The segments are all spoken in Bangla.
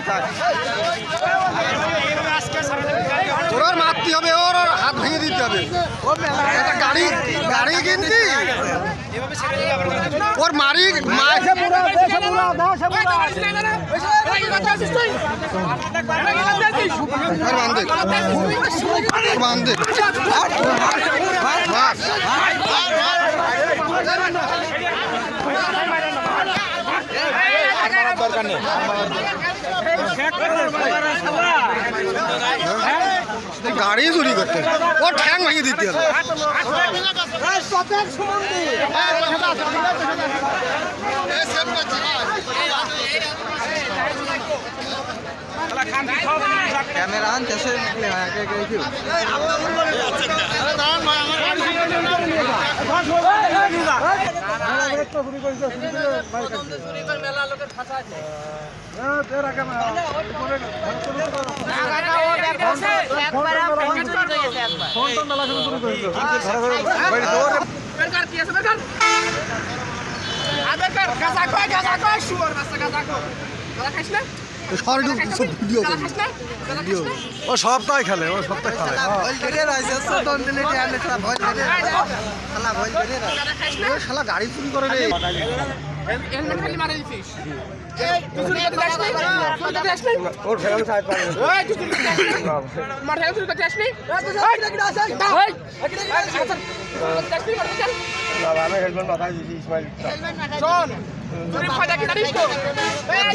থাক তোর আর মারতে হবে ওর হাত ভেঙে দিতে হবে গাড়ি গাড়ি কিনতি ওর মারি মা- গাড়ি চুরি করতে ও ঠ্যাং ভেঙে দিতে হবে ক্যামেরা আনতেছে সরি ভিডিও করবি ভিডিও ও সপ্তাহে খেলে ও সপ্তাহে খেলে ভয় করে রয়েছে সদন দিলে টেনে খেলা ভয় করে খেলা ভয় করে রয়েছে ও সপ্তাহে খেলে শালা গাড়ি চুরি করে রে। ওর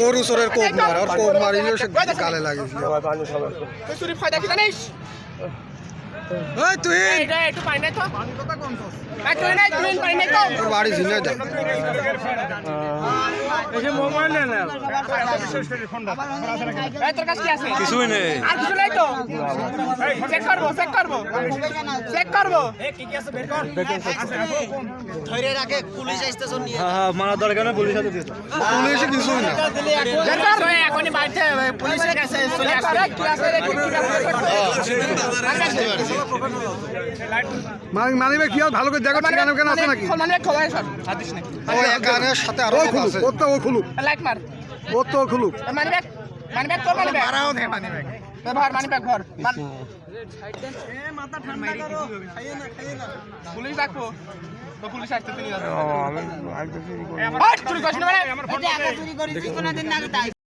গরু চোরের কোপ মার আর কোপ মারিলেও সে গালে লাগিয়েছে ওই তুই তোর বাড়ি ঝিলে দেখ কিছুই নেই আর কিছু নাই তো চেক করব চেক করব চেক করব হ্যাঁ হ্যাঁ মারা দরকার নেই পুলিশ হাতে দিয়েছে কিছুই না এখনই বাড়িতে পুলিশের কাছে চলে আসবে কি আছে রে কি মানে মানিবে কি আর ভালো করে দেখো ঠিকানা কেন আছে নাকি? মানে হাদিস ওই গানের সাথে আরও ওই লোক খুলুক আছে। ওর তো ও খুলুক। লাইট মার। ওর তো খুলুক। মানি ব্যাগ মানি ব্যাগ তোর মানি ব্যাগ মারাও দে মানি ব্যাগ ঘর মানি ব্যাগ ঘর পুলিশ ডাকবো। তো পুলিশ আসতে চুরি না মানে